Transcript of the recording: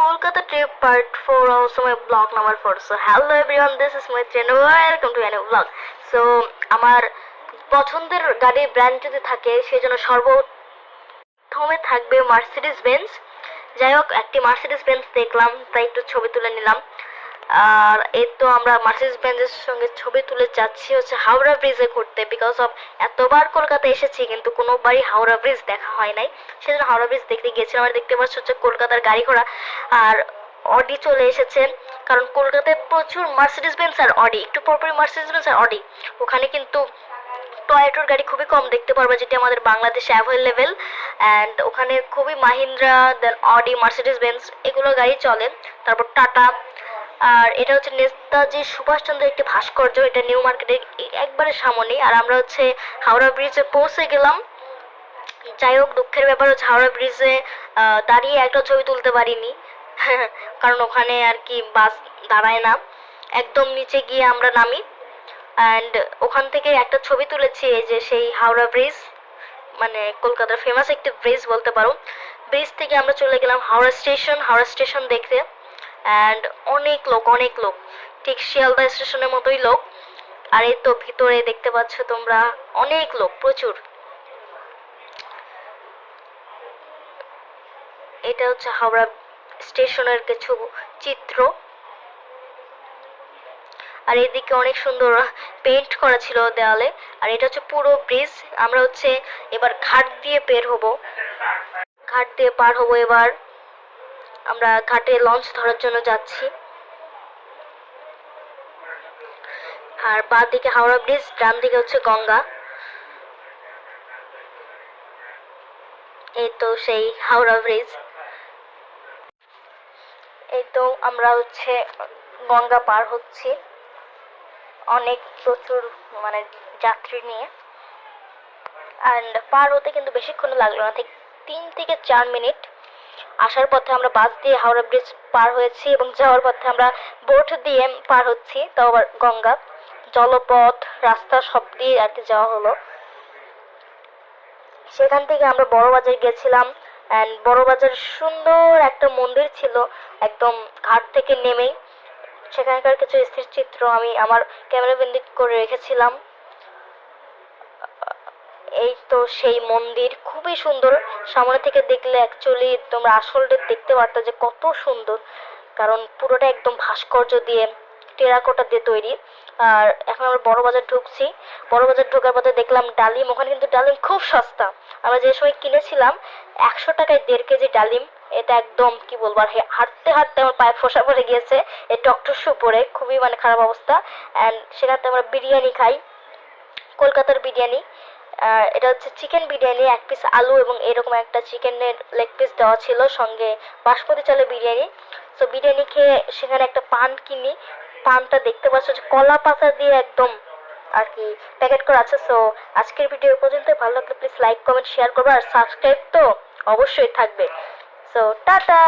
Kolkata trip part four সময় blog number four so hello everyone this is my channel welcome to any blog so আমার পছন্দের গাড়ি brand যদি থাকে, সেই জন্য সর্বপ্রথমে থাকবে মার্সিডিস বেঞ্চ যাই হোক, একটি মার্সিডিস বেঞ্চ দেখলাম, তাই একটু ছবি তুলে নিলাম। আর এই তো আমরা মার্সিডিজ বেঞ্জের সঙ্গে ছবি তুলে যাচ্ছি হচ্ছে হাওড়া ব্রিজে ঘুরতে বিকজ অফ এতবার কলকাতা এসেছি কিন্তু কোনোবারই হাওড়া ব্রিজ দেখা হয় নাই। সেজন্য হাওড়া ব্রিজ দেখতে গিয়েছিলাম। আর দেখতে পাচ্ছি হচ্ছে কলকাতার গাড়ি ঘোড়া। আর অডি চলে এসেছে। কারণ কলকাতায় প্রচুর মার্সিডিজ বেঞ্জ আর অডি একটু পরপরই মার্সিডিজ বেঞ্জ আর অডি ওখানে কিন্তু টয়েটোর গাড়ি খুবই কম দেখতে পারবে, যেটি আমাদের বাংলাদেশে অ্যাভেলেবেল অ্যান্ড ওখানে খুবই Mahindra then Audi Mercedes Benz এগুলো গাড়ি চলে। তারপর টাটা আর এটা হচ্ছে নেতাজি সুভাষচন্দ্রের একটি ভাস্কর্য, এটা নিউ মার্কেটের একবারে সামনে আর আমরা হচ্ছে হাওড়া ব্রিজে পৌঁছে গেলাম। যাই হোক, দুঃখের ব্যাপার হচ্ছে হাওড়া ব্রিজে দাঁড়িয়ে একটা ছবি তুলতে পারিনি। কারণ ওখানে আর কি বাস দাঁড়ায় না। একদম নিচে গিয়ে আমরা নামি। অ্যান্ড ওখান থেকে একটা ছবি তুলেছি, এই যে সেই হাওড়া ব্রিজ মানে কলকাতার ফেমাস একটি ব্রিজ বলতে পারো। ব্রিজ থেকে আমরা চলে গেলাম হাওড়া স্টেশন। হাওড়া স্টেশন দেখতে। অ্যান্ড অনেক লোক অনেক লোক। ঠিক শিয়ালদা স্টেশনের মতোই লোক। আর এই তো ভিতরে দেখতে পাচ্ছ তোমরা অনেক লোক, প্রচুর। এটা হচ্ছে হাওড়া স্টেশনের কিছু চিত্র। আর এদিকে অনেক সুন্দর পেন্ট করা ছিল দেওয়ালে আর এটা হচ্ছে পুরো ব্রিজ আমরা হচ্ছে এবার ঘাট দিয়ে বের হব। ঘাট দিয়ে পার হব এবার। আমরা ঘাটে লঞ্চ ধরার জন্য যাচ্ছি। আর বাঁ দিকে হাওড়া ব্রিজ, ডান দিকে হচ্ছে গঙ্গা। এই তো সেই হাওড়া ব্রিজ। এই তো আমরা হচ্ছে গঙ্গা পার হচ্ছি। অনেক প্রচুর মানে যাত্রী নিয়ে। অ্যান্ড পার হতে কিন্তু বেশিক্ষণ লাগল না, ঠিক তিন থেকে চার মিনিট। আসার পথে আমরা বাস দিয়ে হাওড়া ব্রিজ পার হয়েছি এবং যাওয়ার পথে আমরা বোট দিয়ে পার হচ্ছি তাও আবার গঙ্গা। জলপথ, রাস্তা সব দিয়ে আর কি যাওয়া হলো। সেখান থেকে আমরা বড়বাজার গেছিলাম অ্যান্ড বড়বাজার সুন্দর একটা মন্দির ছিল, একদম ঘাট থেকে নেমেই। সেখানকার কিছু স্থির চিত্র আমি আমার ক্যামেরা বন্দি করে রেখেছিলাম। এই তো সেই মন্দির। খুবই সুন্দর। সামনে থেকে দেখলে অ্যাকচুয়ালি তোমরা আসলটা দেখতে পারতো যে কত সুন্দর। কারণ পুরোটা একদম ভাস্কর্য দিয়ে, টেরাকোটা দিয়ে তৈরি। আর এখন আমরা বড় বাজার ঢুকছি। বড় বাজার ঢোকার পথে দেখলাম ডালিম। ওখানে কিন্তু ডালিম খুব সস্তা। আমরা যে সময় কিনেছিলাম, একশো টাকায় দেড় কেজি ডালিম। এটা একদম কি বলব, আর হাঁটতে হাঁটতে আমার পায়ে ফোসা পড়ে গিয়েছে। এই টকটসু পরে খুবই মানে খারাপ অবস্থা। অ্যান্ড সেখানে আমরা বিরিয়ানি খাই। কলকাতার বিরিয়ানি। এটা হচ্ছে চিকেন বিরিয়ানি, এক পিস আলু এবং এরকম একটা চিকেনের লেগ পিস দেওয়া ছিল সঙ্গে বাসমতি চালের বিরিয়ানি। তো বিরিয়ানি খেয়ে সেখানে একটা পান কিনি। পানটা দেখতে পাচ্ছ যে কলা পাতা দিয়ে একদম আর কি প্যাকেট করা আছে। সো আজকের ভিডিও পর্যন্ত। ভালো লাগলে প্লিজ লাইক কমেন্ট শেয়ার করবে। আর সাবস্ক্রাইব তো অবশ্যই থাকবে। So tata!